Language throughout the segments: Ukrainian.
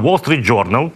Wall Street Journal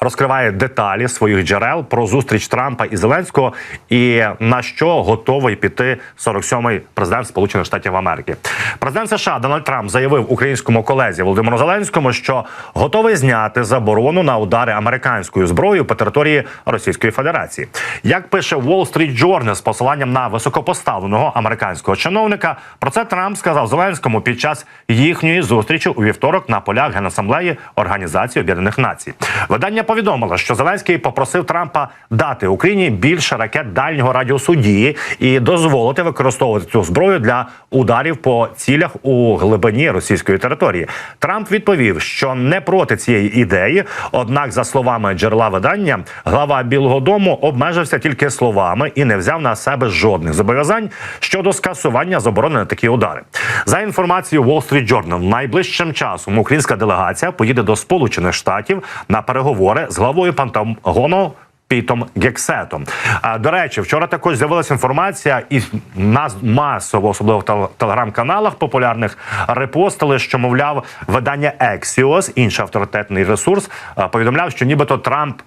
розкриває деталі своїх джерел про зустріч Трампа і Зеленського, і на що готовий піти 47-й президент Сполучених Штатів Америки. Президент США Дональд Трамп заявив українському колезі Володимиру Зеленському, що готовий зняти заборону на удари американською зброєю по території Російської Федерації. Як пише Wall Street Journal з посиланням на високопоставленого американського чиновника, про це Трамп сказав Зеленському під час їхньої зустрічі у вівторок на полях Генасамблеї Організації Об'єднаних Націй. Видання повідомило, що Зеленський попросив Трампа дати Україні більше ракет дальнього радіусу дії і дозволити використовувати цю зброю для ударів по цілях у глибині російської території. Трамп відповів, що не проти цієї ідеї. Однак, за словами джерела видання, глава Білого Дому обмежився тільки словами і не взяв на себе жодних зобов'язань щодо скасування заборони на такі удари. За інформацією Wall Street Journal, найближчим часом українська делегація поїде до Сполучених Штатів на переговори з главою Пентагону Пітом Гексетом. А до речі, вчора також з'явилася інформація, і нас масово, особливо в телеграм-каналах популярних, репостили, що мовляв, видання Axios, інший авторитетний ресурс, повідомляв, що нібито Трамп.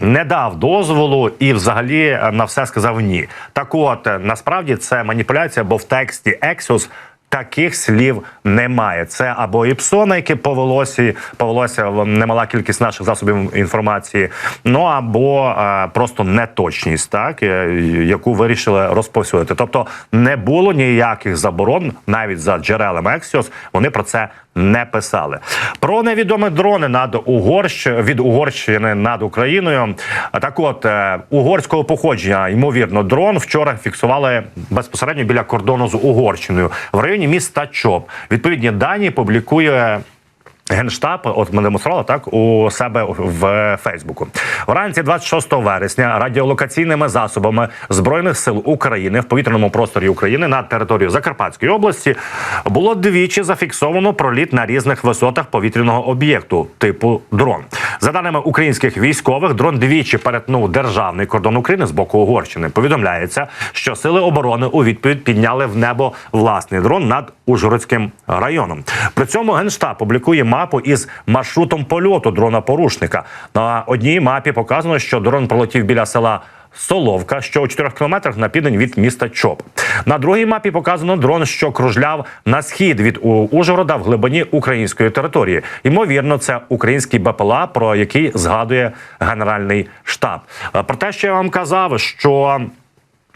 Не дав дозволу і, взагалі, е, на все сказав ні. Так, от е, насправді це маніпуляція, бо в тексті Axios таких слів немає. Це або іпсона, яке повелося, повелося немала кількість наших засобів інформації, ну або е, просто неточність, так е, яку вирішили розповсюдити. Тобто не було ніяких заборон, навіть за джерелами Axios, вони про це не писали. Про невідомі дрони над Угорщ від Угорщини над Україною. Так, от е, угорського походження, ймовірно, дрон вчора фіксували безпосередньо біля кордону з Угорщиною в районі міста Чоп. Відповідні дані публікує. Генштаб, от ми демонстрували так у себе в Фейсбуку. Вранці 26 вересня радіолокаційними засобами збройних сил України в повітряному просторі України на територію Закарпатської області було двічі зафіксовано проліт на різних висотах повітряного об'єкту типу дрон. За даними українських військових, дрон двічі перетнув державний кордон України з боку Угорщини. Повідомляється, що сили оборони у відповідь підняли в небо власний дрон над Ужгородським районом. При цьому генштаб публікує мапу із маршрутом польоту дрона порушника. На одній мапі показано, що дрон пролетів біля села. Соловка, що у 4 кілометрах на південь від міста Чоп. На другій мапі показано дрон, що кружляв на схід від Ужгорода в глибині української території. Ймовірно, це український БПЛА, про який згадує Генеральний штаб. Е, Про те, що я вам казав, що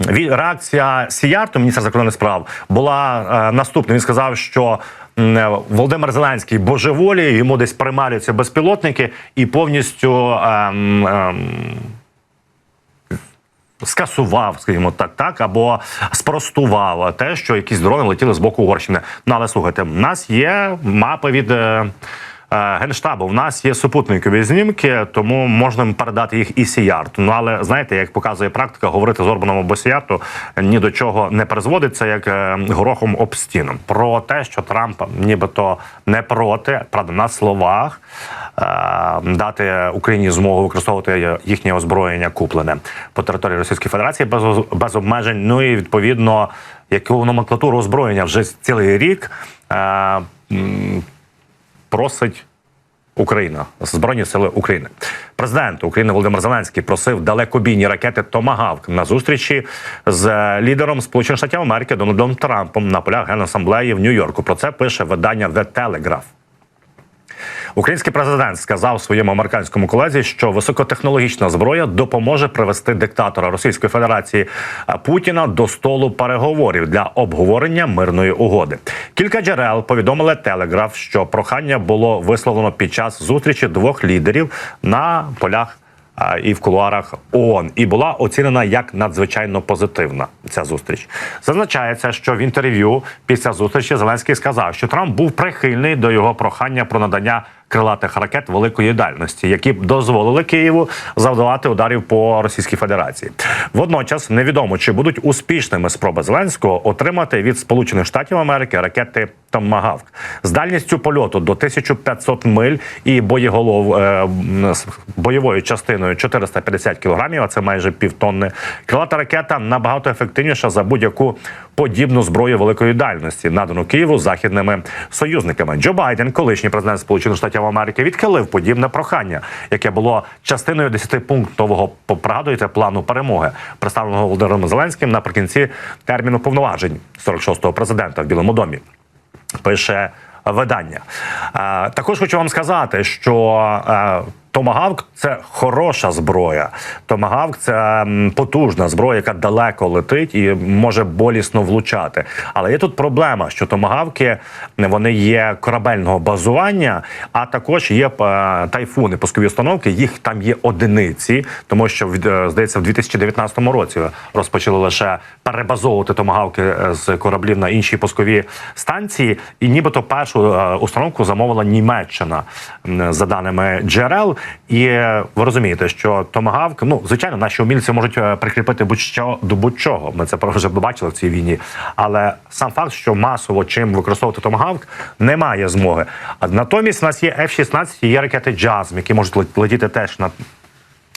реакція Сіярту, міністра закордонних справ, була е, наступна. Він сказав, що Володимир Зеленський божеволіє, йому десь примарюються безпілотники і повністю. ем, ем, Скасував, скажімо так, так або спростував те, що якісь дрони летіли з боку Угорщини. Ну але слухайте, в нас є мапи від е, е, генштабу. В нас є супутникові знімки, тому можна передати їх і Сіярту. Ну але знаєте, як показує практика, говорити з Орбаном або Сіярту ні до чого не призводиться, як е, горохом об стіну. Про те, що Трамп нібито не проти, правда, на словах е, дати Україні змогу використовувати їхнє озброєння куплене по території Російської Федерації без, без обмежень. Ну і відповідно, яку номенклатуру озброєння вже цілий рік е, просить. Україна збройні сили України. Президент України Володимир Зеленський просив далекобійні ракети Томагавк на зустрічі з лідером Сполучених Штатів Америки Дональдом Трампом на полях Генасамблеї в Нью-Йорку. Про це пише видання The Telegraph. Український президент сказав своєму американському колезі, що високотехнологічна зброя допоможе привести диктатора Російської Федерації Путіна до столу переговорів для обговорення мирної угоди. Кілька джерел повідомили Телеграф, що прохання було висловлено під час зустрічі двох лідерів на полях. І в кулуарах ООН і була оцінена як надзвичайно позитивна ця зустріч. Зазначається, що в інтерв'ю після зустрічі Зеленський сказав, що Трамп був прихильний до його прохання про надання крилатих ракет великої дальності, які б дозволили Києву завдавати ударів по Російській Федерації. Водночас невідомо чи будуть успішними спроби Зеленського отримати від Сполучених Штатів Америки ракети Томагавк з дальністю польоту до 1500 миль і боєголов е, бойовою частиною 450 кілограмів. А це майже півтонни. Крилата ракета набагато ефективніша за будь-яку подібну зброю великої дальності, надану Києву західними союзниками. Джо Байден, колишній президент Сполучених Штатів Штатів Америки відхилив подібне прохання, яке було частиною 10-пунктового пригадуєте, плану перемоги, представленого Володимиром Зеленським наприкінці терміну повноважень 46-го президента в Білому домі. Пише видання. Е, також хочу вам сказати, що е, Томагавк це хороша зброя. Томагавк це потужна зброя, яка далеко летить і може болісно влучати. Але є тут проблема, що томагавки вони є корабельного базування, а також є е, тайфуни, пускові установки. Їх там є одиниці, тому що е, здається, в 2019 році розпочали лише перебазовувати томагавки е, з кораблів на інші пускові станції, і нібито першу установку замовила Німеччина за даними джерел. І ви розумієте, що томагавк, ну звичайно, наші умільці можуть е, прикріпити будь-що до будь-чого. Ми це вже бачили в цій війні. Але сам факт, що масово чим використовувати томагавк, немає змоги. А натомість у нас є F-16 і є ракети Джазм, які можуть лет- летіти теж на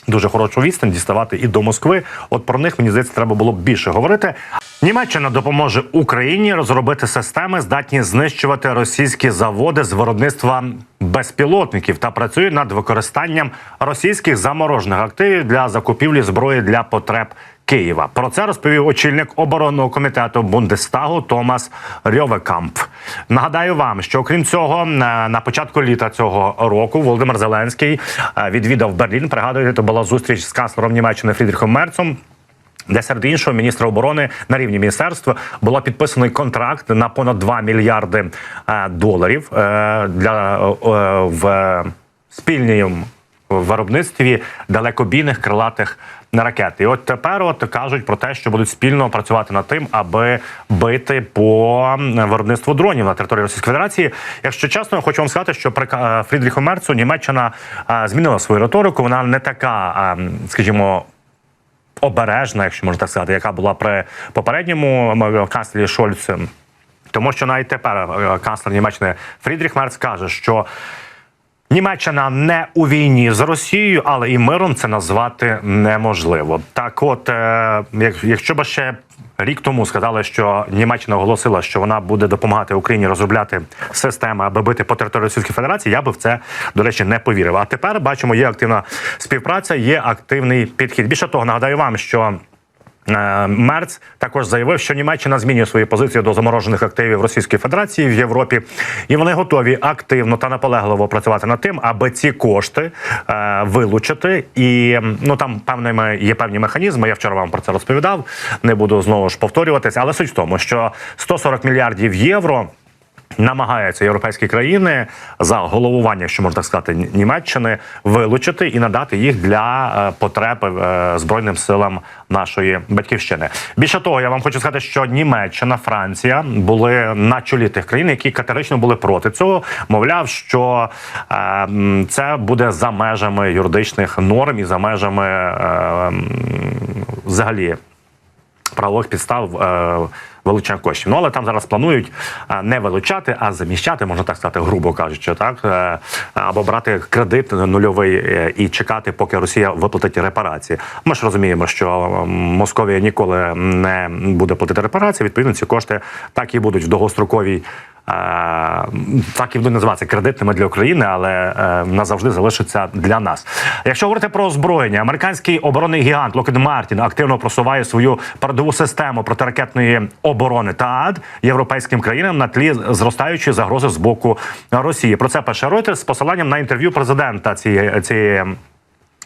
дуже хорошу відстань діставати і до Москви. От про них мені здається, треба було б більше говорити. Німеччина допоможе Україні розробити системи, здатні знищувати російські заводи з виробництва безпілотників та працює над використанням російських заморожених активів для закупівлі зброї для потреб. Києва про це розповів очільник оборонного комітету Бундестагу Томас Рьовекамп. Нагадаю вам, що окрім цього, на на початку літа цього року Володимир Зеленський е, відвідав Берлін. Пригадуєте, то була зустріч з канцлером Німеччини Фрідріхом Мерцом. Де серед іншого міністра оборони на рівні міністерства було підписаний контракт на понад 2 мільярди е, доларів е, для е, в спільному виробництві далекобійних крилатих ракет. І от тепер от кажуть про те, що будуть спільно працювати над тим, аби бити по виробництву дронів на території Російської Федерації. Якщо чесно, хочу вам сказати, що при е, Фрідріху Мерцу Німеччина е, змінила свою риторику. Вона не така, е, скажімо обережна, якщо можна так сказати, яка була при попередньому канцлері Шольцу. Тому що навіть тепер канцлер Німеччини Фрідріх Мерц каже, що Німеччина не у війні з Росією, але і миром це назвати неможливо. Так, от, е, як- якщо б ще рік тому сказали, що Німеччина оголосила, що вона буде допомагати Україні розробляти системи, аби бити по території Російської Федерації, я би в це до речі не повірив. А тепер бачимо, є активна співпраця, є активний підхід. Більше того, нагадаю вам, що. Е, Мерц також заявив, що Німеччина змінює свої позиції до заморожених активів Російської Федерації в Європі, і вони готові активно та наполегливо працювати над тим, аби ці кошти е, вилучити. І ну там певними є певні механізми. Я вчора вам про це розповідав. Не буду знову ж повторюватися, але суть в тому, що 140 мільярдів євро. Намагаються європейські країни за головування, якщо можна так сказати, Німеччини вилучити і надати їх для е, потреб е, збройним силам нашої батьківщини. Більше того, я вам хочу сказати, що Німеччина, Франція були на чолі тих країн, які категорично були проти цього. Мовляв, що е, це буде за межами юридичних норм і за межами взагалі правових підстав е, коштів. Ну але там зараз планують е, не вилучати, а заміщати, можна так сказати, грубо кажучи, так е, або брати кредит нульовий е, і чекати, поки Росія виплатить репарації. Ми ж розуміємо, що Московія ніколи не буде платити репарації. Відповідно, ці кошти так і будуть в довгостроковій. Так і будуть називатися кредитними для України, але е, назавжди залишаться для нас. Якщо говорити про озброєння, американський оборонний гігант Lockheed Martin активно просуває свою передову систему протиракетної оборони ТААД європейським країнам на тлі зростаючої загрози з боку Росії. Про це пише Reuters з посиланням на інтерв'ю президента цієї цієї.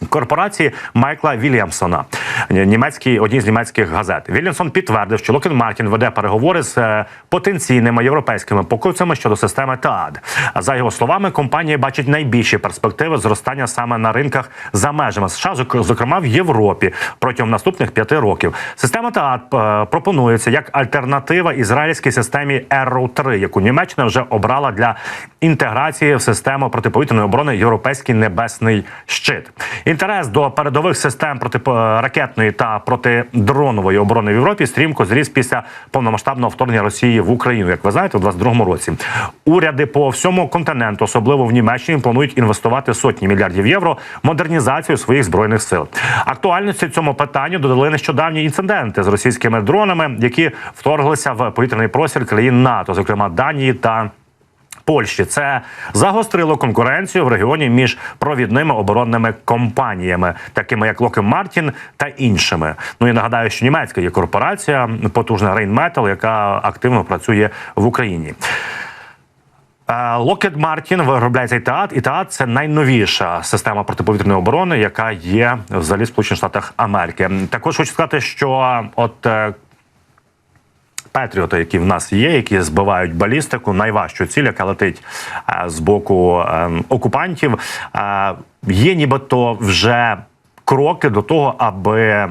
Корпорації Майкла Вільямсона, німецький одній з німецьких газет. Вільямсон підтвердив, що Локін Мартін веде переговори з е, потенційними європейськими покупцями щодо системи ТААД. За його словами, компанія бачить найбільші перспективи зростання саме на ринках за межами США, зок- зокрема в Європі, протягом наступних п'яти років. Система ТААД е, пропонується як альтернатива ізраїльській системі Arrow 3 яку Німеччина вже обрала для інтеграції в систему протиповітряної оборони Європейський небесний щит. Інтерес до передових систем протиракетної та протидронової оборони в Європі стрімко зріс після повномасштабного вторгнення Росії в Україну, як ви знаєте, у 22-му році. Уряди по всьому континенту, особливо в Німеччині, планують інвестувати сотні мільярдів євро в модернізацію своїх збройних сил. Актуальності цьому питанню додали нещодавні інциденти з російськими дронами, які вторглися в повітряний простір країн НАТО, зокрема Данії та. Польщі. Це загострило конкуренцію в регіоні між провідними оборонними компаніями, такими як Lockheed Martin та іншими. Ну і нагадаю, що німецька є корпорація потужна Rheinmetall, яка активно працює в Україні. Е, Lockheed Martin виробляє цей ТААТ, і ТААТ – це найновіша система протиповітряної оборони, яка є взагалі в Сполучених Штатах Америки. Також хочу сказати, що от Петріоти, які в нас є, які збивають балістику, найважчу ціль, яка летить е, з боку е, окупантів, е, є нібито вже кроки до того, аби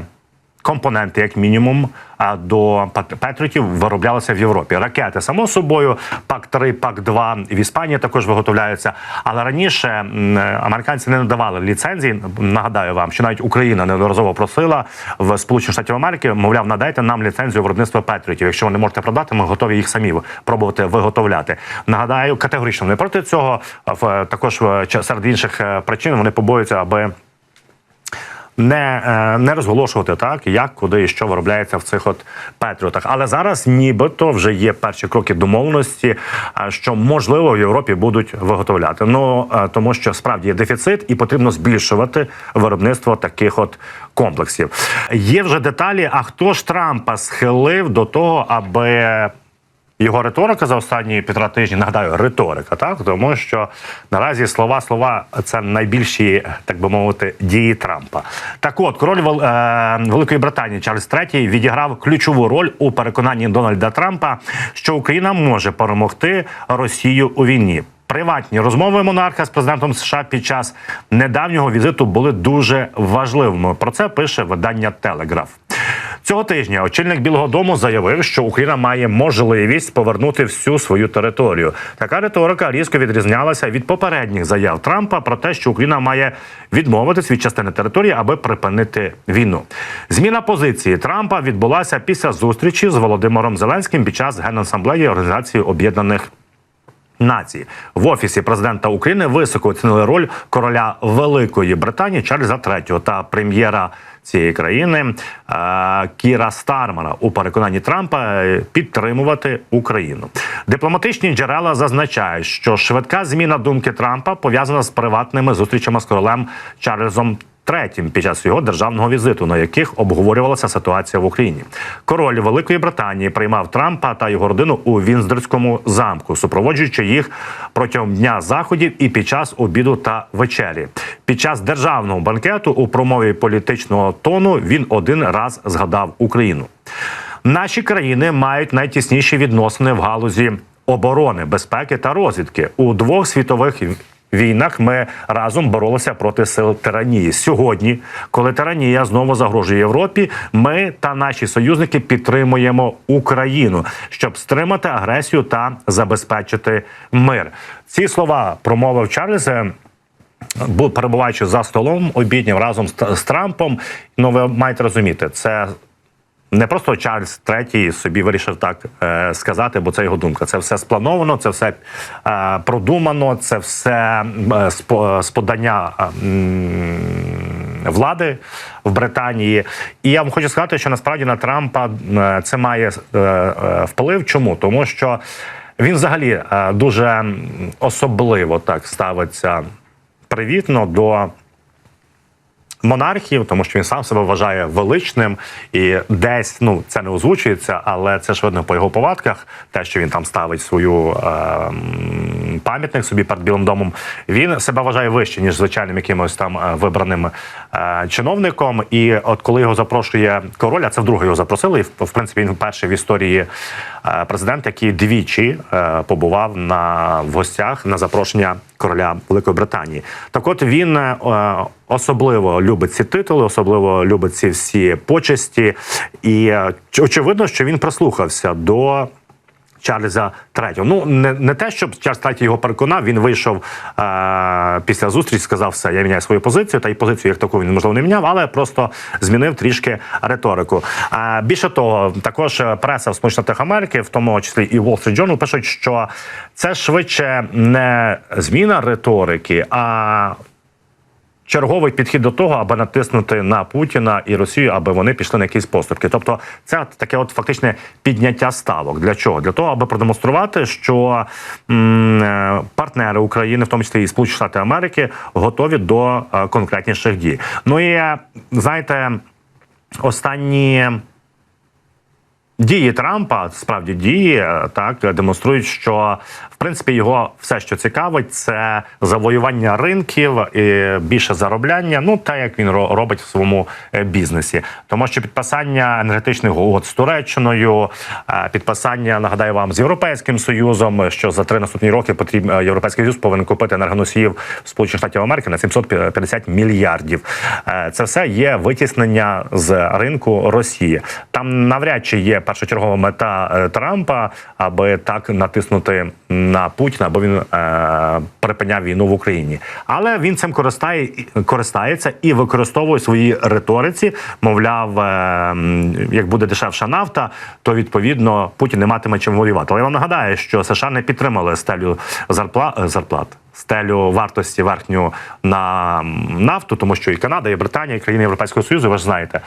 компоненти, як мінімум, е, до Петріотів вироблялися в Європі. Ракети, само собою, пак 3 пак 2 в Іспанії також виготовляються. Але раніше е, американці не надавали ліцензії. Нагадаю вам, що навіть Україна неодноразово просила в Сполучених Штатів Америки, мовляв, надайте нам ліцензію виробництва Петріотів. Якщо ви не можете продати, ми готові їх самі пробувати виготовляти. Нагадаю, категорично не проти цього. В також серед інших е, причин вони побоюються, аби не, е, не розголошувати так, як, куди і що виробляється в цих от патріотах. Але зараз нібито вже є перші кроки домовленості, е, що можливо в Європі будуть виготовляти. Ну е, тому, що справді є дефіцит, і потрібно збільшувати виробництво таких от комплексів. Є вже деталі. А хто ж Трампа схилив до того, аби його риторика за останні півтора тижні, нагадаю, риторика, так тому що наразі слова слова це найбільші, так би мовити, дії Трампа. Так, от король е, Великої Британії Чарльз III відіграв ключову роль у переконанні Дональда Трампа, що Україна може перемогти Росію у війні. Приватні розмови монарха з президентом США під час недавнього візиту були дуже важливими. Про це пише видання Телеграф. Цього тижня очільник Білого Дому заявив, що Україна має можливість повернути всю свою територію. Така риторика різко відрізнялася від попередніх заяв Трампа про те, що Україна має відмовитись від частини території, аби припинити війну. Зміна позиції Трампа відбулася після зустрічі з Володимиром Зеленським під час генасамблеї Організації Об'єднаних націй в офісі президента України високо оцінили роль короля Великої Британії Чарльза III та прем'єра цієї країни е, Кіра Стармера у переконанні Трампа е, підтримувати Україну. Дипломатичні джерела зазначають, що швидка зміна думки Трампа пов'язана з приватними зустрічами з королем Чарльзом третім під час його державного візиту, на яких обговорювалася ситуація в Україні. Король Великої Британії приймав Трампа та його родину у Вінздорському замку, супроводжуючи їх протягом дня заходів і під час обіду та вечері. Під час державного банкету у промові політичного тону він один раз згадав Україну. Наші країни мають найтісніші відносини в галузі оборони, безпеки та розвідки у двох світових війнах. Ми разом боролися проти сил тиранії. Сьогодні, коли тиранія знову загрожує Європі, ми та наші союзники підтримуємо Україну, щоб стримати агресію та забезпечити мир. Ці слова промовив Чарльз. е, Бу- перебуваючи за столом обіднім разом з Трампом, ну ви маєте розуміти, це не просто Чарльз третій собі вирішив так е, сказати, бо це його думка. Це все сплановано, це все е, продумано, це все е, по- з подання е, влади в Британії. І я вам хочу сказати, що насправді на Трампа е, це має е, е, вплив. Чому? Тому що він взагалі е, дуже особливо так ставиться привітно до монархів, тому що він сам себе вважає величним і десь ну це не озвучується, але це ж по його повадках. Те, що він там ставить свою е, пам'ятник собі перед білим домом, він себе вважає вище ніж звичайним якимось там е, вибраним е, чиновником. І от коли його запрошує король, а це вдруге його запросили, і в принципі він перший в історії президент, який двічі е, побував на в гостях на запрошення короля Великої Британії. Так, от він е, особливо любить ці титули, особливо любить ці всі почесті, і е, очевидно, що він прислухався до. Чарльза третього. Ну не, не те, щоб Чарльз третій його переконав. Він вийшов е, після зустрічі, сказав все, я міняю свою позицію. Та й позицію як таку він можливо не міняв, але просто змінив трішки риторику. Е, більше того, також преса в Сполучених Америки, в тому числі і Wall Street Journal, пишуть, що це швидше не зміна риторики, а черговий підхід до того, аби натиснути на Путіна і Росію, аби вони пішли на якісь поступки. Тобто, це таке, от фактичне підняття ставок. Для чого? Для того, аби продемонструвати, що м, е, партнери України, в тому числі і Сполучені Штати Америки, готові до е, конкретніших дій. Ну і е, знаєте, останні. Дії Трампа справді дії е, так демонструють, що в принципі його все, що цікавить, це завоювання ринків і більше заробляння. Ну та як він ро- робить в своєму е, бізнесі, тому що підписання енергетичних угод з Туреччиною, е, підписання нагадаю вам з європейським союзом, що за три наступні роки потрібно європейський союз повинен купити енергоносіїв Сполучених Штатів Америки на 750 мільярдів. Це все є витіснення з ринку Росії. Там навряд чи є першочергова мета е, Трампа, аби так натиснути на Путіна, аби він е, припиняв війну в Україні. Але він цим користає користається і використовує в своїй риториці. Мовляв, е, як буде дешевша нафта, то відповідно Путін не матиме чим воювати. Але я вам нагадаю, що США не підтримали стелю зарплат зарплат. Стелю вартості верхню на нафту, тому що і Канада, і Британія, і країни Європейського Союзу, ви ж знаєте,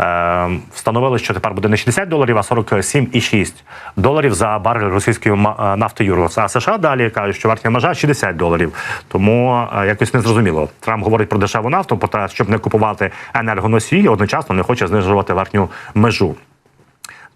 е, встановили, що тепер буде не 60 доларів, а 47,6 доларів за барель російської е, нафти Юрос. А США далі кажуть, що верхня межа 60 доларів. Тому е, якось незрозуміло. Трамп говорить про дешеву нафту, щоб не купувати енергоносії, одночасно не хоче знижувати верхню межу.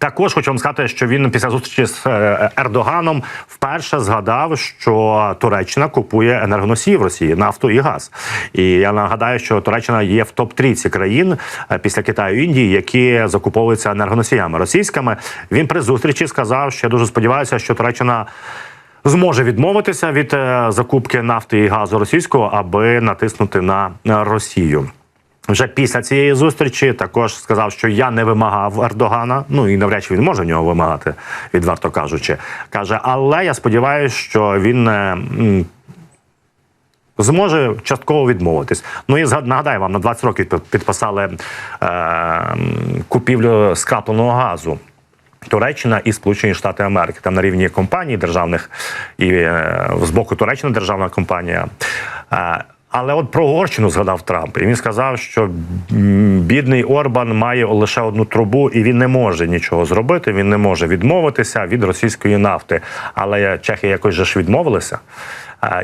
Також хочу вам сказати, що він після зустрічі з е, Ердоганом вперше згадав, що Туреччина купує енергоносії в Росії нафту і газ. І я нагадаю, що Туреччина є в топ 3 країн е, після Китаю і Індії, які закуповуються енергоносіями російськими. Він при зустрічі сказав, що я дуже сподіваюся, що Туреччина. Зможе відмовитися від е, закупки нафти і газу російського, аби натиснути на Росію. Вже після цієї зустрічі також сказав, що я не вимагав Ердогана. Ну і навряд чи він може в нього вимагати, відверто кажучи. каже, але я сподіваюся, що він. е, Зможе частково відмовитись. Ну і нагадаю вам, на 20 років підписали е, купівлю скрапленого газу. Туреччина і Сполучені Штати Америки там на рівні компаній державних і е, з боку Туреччини державна компанія. Е, але от про Угорщину згадав Трамп, і він сказав, що бідний Орбан має лише одну трубу, і він не може нічого зробити. Він не може відмовитися від російської нафти. Але чехи якось же ж відмовилися.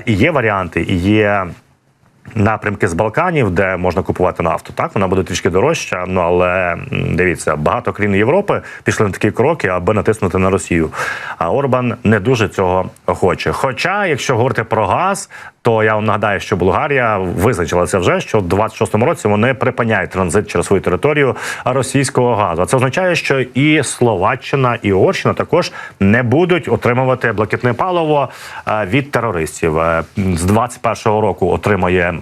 І є варіанти, і є напрямки з Балканів, де можна купувати нафту. Так вона буде трішки дорожча. Ну але дивіться, багато країн Європи пішли на такі кроки, аби натиснути на Росію. А Орбан не дуже цього хоче. Хоча, якщо говорити про газ, то я вам нагадаю, що Болгарія визначилася вже, що в 26-му році вони припиняють транзит через свою територію російського газу. Це означає, що і Словаччина, і Угорщина також не будуть отримувати блакитне паливо е, від терористів. Е, З 21-го року отримує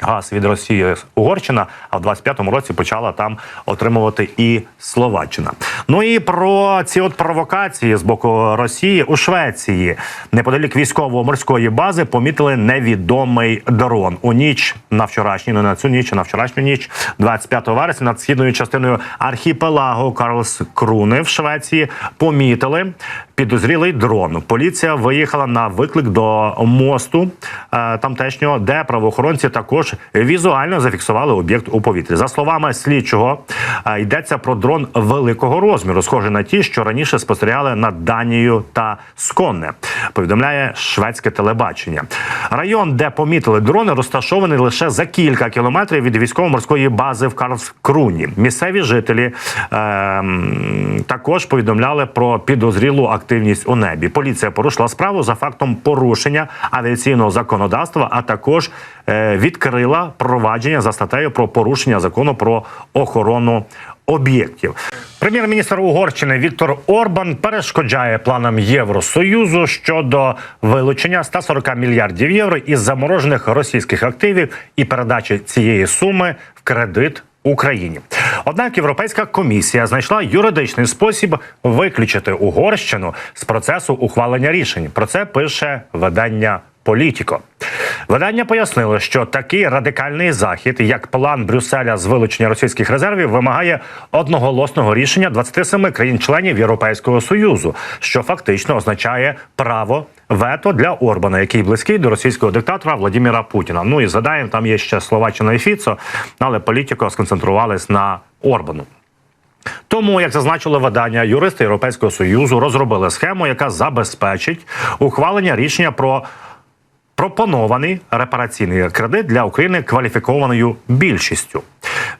газ від Росії Угорщина, а в 25-му році почала там отримувати і Словаччина. Ну і про ці от провокації з боку Росії у Швеції неподалік військово-морської бази помітили невідомий дрон у ніч на вчорашню, не на цю ніч, на вчорашню ніч, 25 вересня, над східною частиною архіпелагу Карлс Круни в Швеції помітили підозрілий дрон. Поліція виїхала на виклик до мосту е, тамтешнього, де правоохоронці також візуально зафіксували об'єкт у повітрі. За словами слідчого, е, йдеться про дрон великого розміру, схожий на ті, що раніше спостерігали над Данією та Сконне. Повідомляє шведське телебачення. Район, де помітили дрони, розташований лише за кілька кілометрів від військово-морської бази в Карлскруні. Місцеві жителі ем, також повідомляли про підозрілу активність у небі. Поліція порушила справу за фактом порушення авіаційного законодавства, а також е, відкрила провадження за статтею про порушення закону про охорону об'єктів. Прем'єр-міністр Угорщини Віктор Орбан перешкоджає планам Євросоюзу щодо вилучення 140 мільярдів євро із заморожених російських активів і передачі цієї суми в кредит Україні. Однак Європейська комісія знайшла юридичний спосіб виключити Угорщину з процесу ухвалення рішень. Про це пише видання Політіко. Видання пояснило, що такий радикальний захід, як план Брюсселя з вилучення російських резервів, вимагає одноголосного рішення 27 країн-членів Європейського союзу, що фактично означає право вето для Орбана, який близький до російського диктатора Владимира Путіна. Ну і згадаємо, там є ще Словаччина і Фіцо, але політико сконцентрувались на Орбану. Тому, як зазначило видання, юристи Європейського союзу розробили схему, яка забезпечить ухвалення рішення про пропонований репараційний кредит для України кваліфікованою більшістю.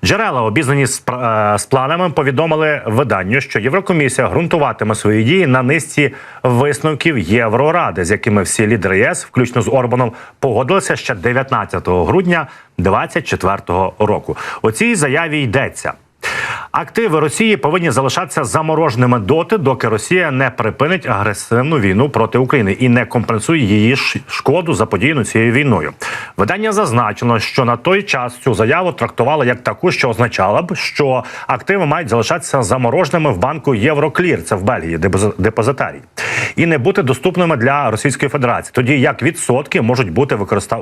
Джерела, обізнані з, е, з планами, повідомили виданню, що Єврокомісія ґрунтуватиме свої дії на низці висновків Євроради, з якими всі лідери ЄС, включно з Орбаном, погодилися ще 19 грудня 2024 року. У цій заяві йдеться. Активи Росії повинні залишатися замороженими доти, доки Росія не припинить агресивну війну проти України і не компенсує її шкоду заподіяну цією війною. Видання зазначено, що на той час цю заяву трактували як таку, що означала б, що активи мають залишатися замороженими в банку Євроклір, це в Бельгії, депози- депозитарій, і не бути доступними для Російської Федерації. Тоді як відсотки можуть бути використа...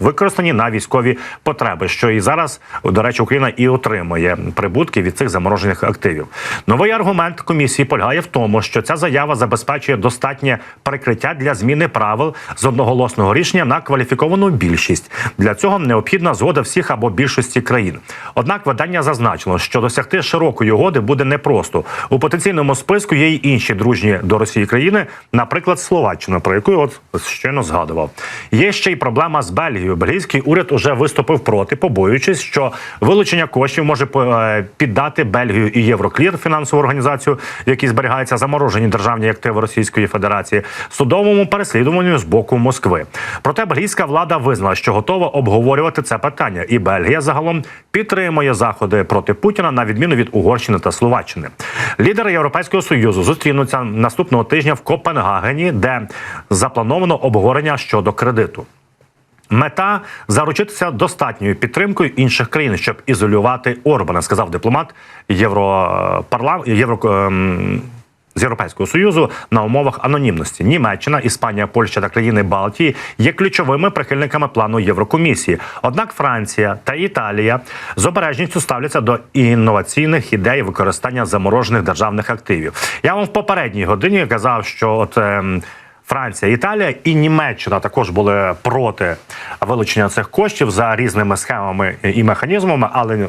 використані на військові потреби, що і зараз, до речі, Україна і отримує прибутки від цих заморожених активів. Новий аргумент комісії полягає в тому, що ця заява забезпечує достатнє прикриття для зміни правил з одноголосного рішення на кваліфіковану більшість. Для цього необхідна згода всіх або більшості країн. Однак видання зазначило, що досягти широкої угоди буде непросто. У потенційному списку є й інші дружні до Росії країни, наприклад, Словаччина, про яку от щойно згадував. Є ще й проблема з Бельгією. Бельгійський уряд уже виступив проти, побоюючись, що вилучення коштів може е, піддати Бельгію і Євроклір, фінансову організацію, в якій зберігаються заморожені державні активи Російської Федерації, судовому переслідуванню з боку Москви. Проте бельгійська влада визнала, що готова обговорювати це питання, і Бельгія загалом підтримує заходи проти Путіна на відміну від Угорщини та Словаччини. Лідери Європейського союзу зустрінуться наступного тижня в Копенгагені, де заплановано обговорення щодо кредиту. Мета заручитися достатньою підтримкою інших країн, щоб ізолювати Орбана, сказав дипломат Європарлам... Євро... ем, з Європейського союзу на умовах анонімності. Німеччина, Іспанія, Польща та країни Балтії є ключовими прихильниками плану Єврокомісії. Однак Франція та Італія з обережністю ставляться до інноваційних ідей використання заморожених державних активів. Я вам в попередній годині казав, що от. ем, Франція, Італія і Німеччина також були проти вилучення цих коштів за різними схемами і механізмами, але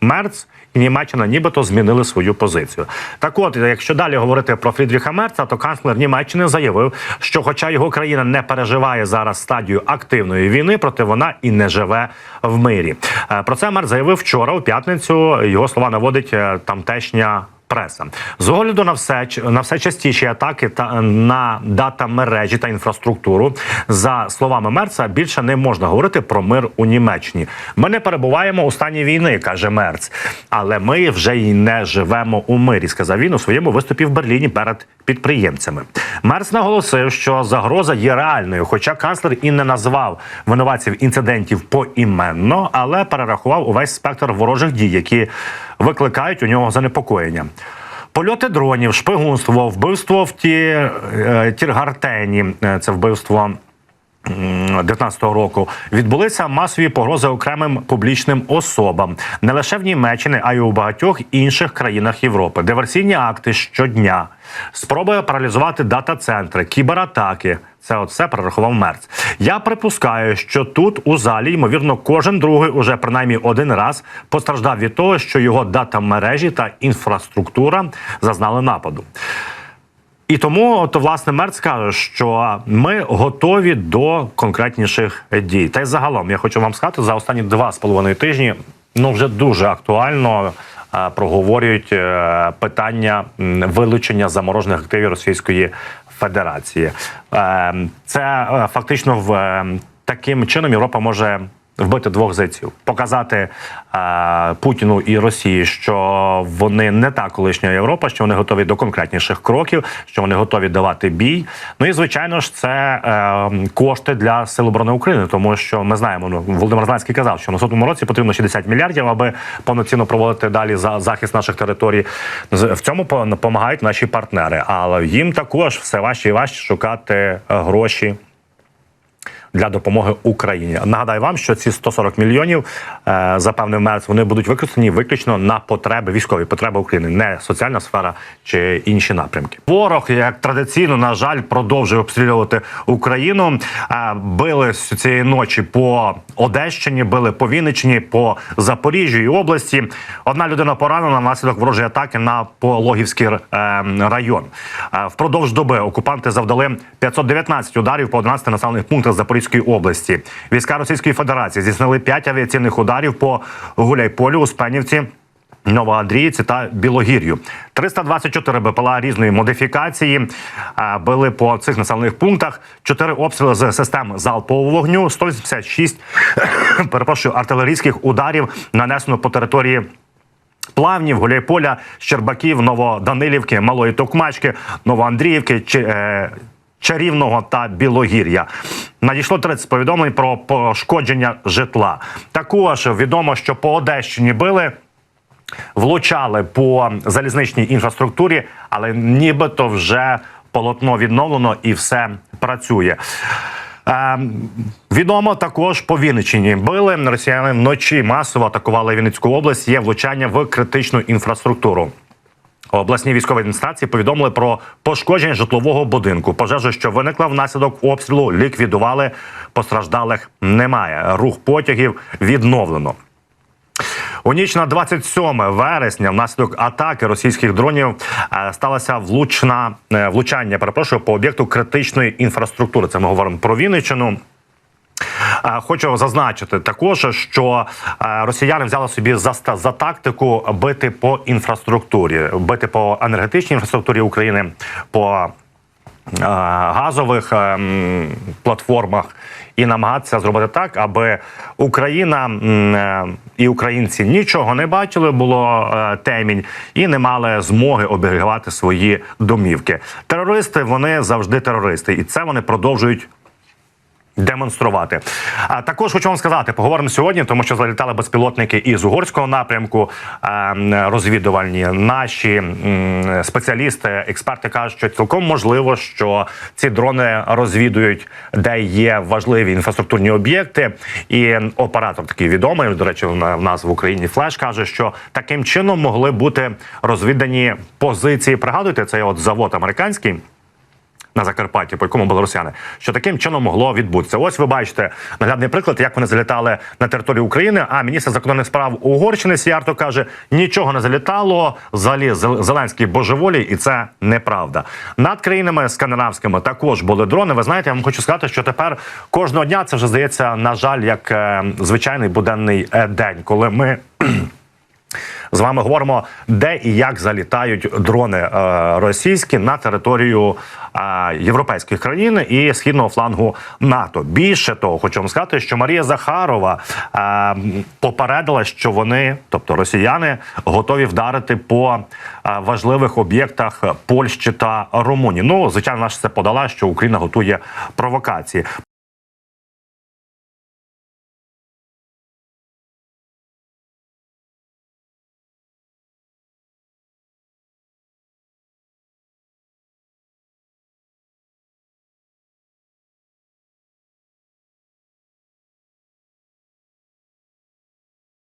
Мерц Німеччина нібито змінили свою позицію. Так от, якщо далі говорити про Фрідріха Мерца, то канцлер Німеччини заявив, що, хоча його країна не переживає зараз стадію активної війни, проте вона і не живе в мирі. Е, Про це Мерц заявив вчора, у п'ятницю. Його слова наводить е, тамтешня. Преса з огляду на все на все частіші атаки та на дата мережі та інфраструктуру, за словами Мерца, більше не можна говорити про мир у Німеччині. Ми не перебуваємо у стані війни, каже Мерц, але ми вже й не живемо у мирі. Сказав він у своєму виступі в Берліні перед підприємцями. Мерц наголосив, що загроза є реальною, хоча канцлер і не назвав винуватців інцидентів поіменно, але перерахував увесь спектр ворожих дій, які викликають у нього занепокоєння. Польоти дронів, шпигунство, вбивство в ті, е, Тіргартені, е, це вбивство. 19-го року відбулися масові погрози окремим публічним особам не лише в Німеччині, а й у багатьох інших країнах Європи. Диверсійні акти щодня, спроби паралізувати дата-центри, кібератаки. Це от все перерахував Мерц. Я припускаю, що тут у залі ймовірно кожен другий уже принаймні один раз постраждав від того, що його дата мережі та інфраструктура зазнали нападу. І тому, от, власне, Мерц каже, що ми готові до конкретніших дій. Та й загалом я хочу вам сказати, за останні два з половиною тижні ну вже дуже актуально проговорюють е, питання вилучення заморожених активів Російської Федерації. Е, Це е, фактично в е, таким чином Європа може. Вбити двох зайців, показати е, Путіну і Росії, що вони не та колишня Європа, що вони готові до конкретніших кроків, що вони готові давати бій. Ну і звичайно ж, це е, кошти для сил оборони України, тому що ми знаємо, ну Володимир Зеленський казав, що на наступному році потрібно 60 мільярдів, аби повноцінно проводити далі за захист наших територій. В цьому по- допомагають наші партнери, але їм також все важче і важче шукати е, гроші для допомоги Україні. Нагадаю вам, що ці 140 мільйонів е, запевнив Мерц, вони будуть використані виключно на потреби військові потреби України, не соціальна сфера чи інші напрямки. Ворог, як традиційно, на жаль, продовжує обстрілювати Україну. Е, Били цієї ночі по Одещині, били по Вінниччині, по Запоріжжю і області. Одна людина поранена внаслідок ворожої атаки на Пологівський е, район. Впродовж доби окупанти завдали 519 ударів по 11 населених пунктах Запорізької області. Війська Російської Федерації здійснили 5 авіаційних ударів по Гуляйполю, Успенівці. Новоандріївці та Білогір'ю 324 БПЛА різної модифікації а, били по цих населених пунктах. 4 обстріли з систем залпового вогню, 186 перепрошую артилерійських ударів нанесено по території. Плавнів, Гуляйполя, Щербаків, Новоданилівки, Малої Токмачки, Новоандріївки, е, Чарівного та Білогір'я. Надійшло 30 повідомлень про пошкодження житла. Також відомо, що по Одещині били влучали по залізничній інфраструктурі, але нібито вже полотно відновлено і все працює. Е, відомо також по Вінниччині били росіяни вночі масово атакували Вінницьку область. Є влучання в критичну інфраструктуру. Обласні військові адміністрації повідомили про пошкодження житлового будинку. Пожежу, що виникла внаслідок обстрілу, ліквідували. Постраждалих немає. Рух потягів відновлено. У ніч на 27 вересня внаслідок атаки російських дронів е, сталося влучна е, влучання. Перепрошую по об'єкту критичної інфраструктури. Це ми говоримо про Вінниччину. Хочу зазначити також, що е, росіяни взяли собі за, за тактику бити по інфраструктурі, бити по енергетичній інфраструктурі України, по е, газових е, платформах і намагатися зробити так, аби Україна е, і українці нічого не бачили, було темінь, і не мали змоги оберігати свої домівки. Терористи вони завжди терористи, і це вони продовжують демонструвати. А також хочу вам сказати, поговоримо сьогодні, тому що залітали безпілотники із угорського напрямку. е, Розвідувальні наші спеціалісти, експерти кажуть, що цілком можливо, що ці дрони розвідують, де є важливі інфраструктурні об'єкти. І оператор такий відомий. До речі, в нас в Україні флеш каже, що таким чином могли бути розвідані позиції. Пригадуєте, це от завод американський на Закарпатті, по якому були росіяни, що таким чином могло відбутися. Ось ви бачите наглядний приклад, як вони залітали на територію України. А міністр закордонних справ Угорщини Сіарто каже: нічого не залітало. Взагалі Зеленський божеволій, і це неправда. Над країнами скандинавськими також були дрони. Ви знаєте, я вам хочу сказати, що тепер кожного дня це вже здається, на жаль, як е, звичайний буденний е, день, коли ми. З вами говоримо, де і як залітають дрони е, російські на територію е, європейських країн і східного флангу НАТО. Більше того, хочу вам сказати, що Марія Захарова е, попередила, що вони, тобто росіяни, готові вдарити по важливих об'єктах Польщі та Румунії. Ну, звичайно, наш це подала, що Україна готує провокації.